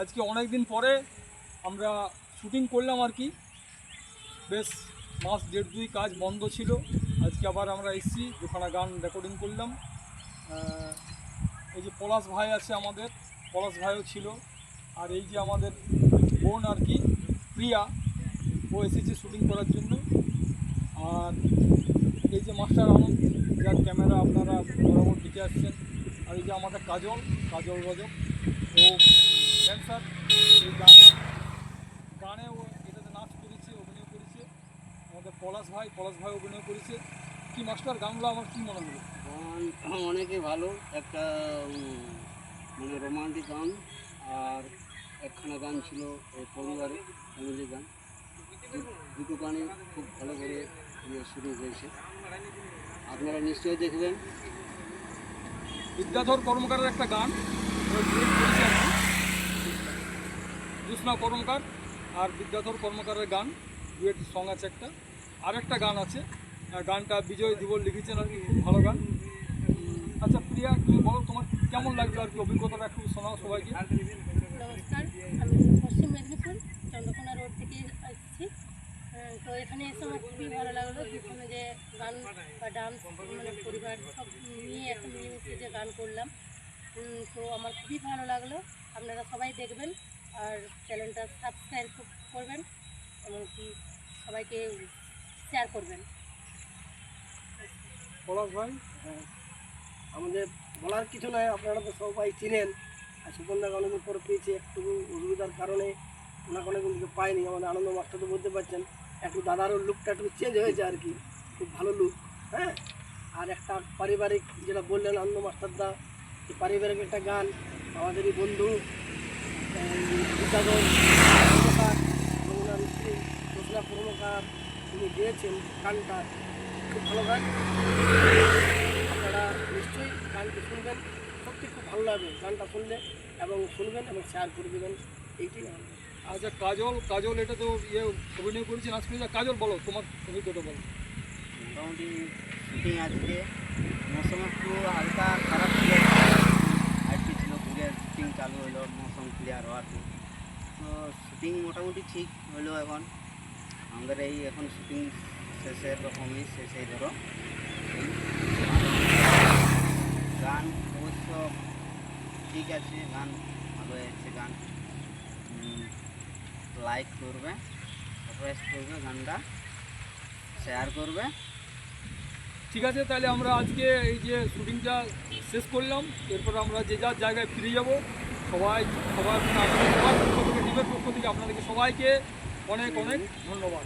আজকে অনেক দিন পরে আমরা শুটিং করলাম আর কি। বেশ, মাস দেড় দুই কাজ বন্ধ ছিল। আজকে আবার আমরা এসেছি, দুখানা গান রেকর্ডিং করলাম। এই যে পলাশ ভাই আছে আমাদের, পলাশ ভাইও ছিল। আর এই যে আমাদের বোন আর কি, প্রিয়া, ও এসেছে শুটিং করার জন্য। আর এই যে মাস্টার আনন্দ, যার ক্যামেরা আপনারা বরাবর দিকে আসছেন। আর এই যে আমাদের কাজল কাজল রজক, ও ড্যান্সার এই গানে গানে ও এটাতে নাচ করেছে অভিনয় করেছে। আমাদের পলাশ ভাই পলাশ ভাই অভিনয় করেছে। কি মাস্টার গানগুলো আমার কী মনে হলো? গান অনেকে ভালো। একটা মানে রোমান্টিক গান আর একখানা গান ছিল এই পরিবারে ফ্যামিলি গান। দুটো গানই খুব ভালো করে ইয়ে শুরু হয়েছে। আপনারা নিশ্চয়ই দেখবেন। বিদ্যাধর কর্মকারের একটা গান ও duet করেছে আর কি। জ্যোৎস্না কর্মকার আর বিদ্যাধর কর্মকারের গান ডুয়েট সং আছে একটা। আর একটা গান আছে গানটা বিজয় দিবল লিখেছেন আর কি, ভালো গান। আচ্ছা প্রিয়া তুমি বলো তোমার কেমন লাগল আর কি অভিজ্ঞতাটা একটু শোনাও সবাইকে। নমস্কার, আমি পশ্চিম মেদিনীপুর, চন্দ্রকোনা রোড থেকে আসছি। তো এখানে এসে আমার খুবই ভালো লাগল যেখানে যে গান বা ডান্স মানে পরিবার সব নিয়ে একটা মিলেমিশে যে গান করলাম। তো আমার খুবই ভালো লাগল। আপনারা সবাই দেখবেন। আর চ্যানেলটা সাবস্ক্রাইব করবেন, এমনকি সবাইকে শেয়ার করবেন। পলাশ ভাই হ্যাঁ। আমাদের বলার কিছু নয় আপনারা তো সবাই চিনেন। আর সুপর্ণাকে অনেকদিন পরে পেয়েছি একটু অসুবিধার কারণে, ওনাকে অনেকদিন থেকে পাইনি, আমাদের আনন্দ মাস্টার তো বলতে পারছেন। একটু দাদারও লুকটা একটু চেঞ্জ হয়েছে আর কি, খুব ভালো লুক হ্যাঁ। আর একটা পারিবারিক যেটা বললেন আনন্দ মাস্টারদা, এই পারিবারিক একটা গান, আমাদেরই বন্ধু গেয়েছেন গানটা খুব ভালো আপনারা নিশ্চয়ই শুনবেন সত্যি খুব ভালো লাগবে গানটা এবং শুনবেন এবং শেয়ার আচ্ছা কাজল কাজল এটা তো ইয়ে কাজল বলো তোমার মোটামুটি আজকে। মৌসুম একটু হালকা খারাপ ছিল আজকে ছিল ঘুরে শুটিং চালু হলো মৌসুম ক্লিয়ার হওয়ার পর। তো শুটিং মোটামুটি ঠিক হলো এখন। আমাদের এই এখন শুটিং শেষের রকমই শেষেই ধরো। গান অবশ্য ঠিক আছে, গান ভালো হয়েছে, গান লাইক করবে সারপ্রাইজ করবে, গানটা শেয়ার করবে। ঠিক আছে, তাহলে আমরা আজকে এই যে শুটিংটা শেষ করলাম। এরপর আমরা যে যার জায়গায় ফিরে যাব সবাই সবার সবার পক্ষ থেকে টিমের পক্ষ থেকে আপনাদেরকে সবাইকে অনেক অনেক ধন্যবাদ।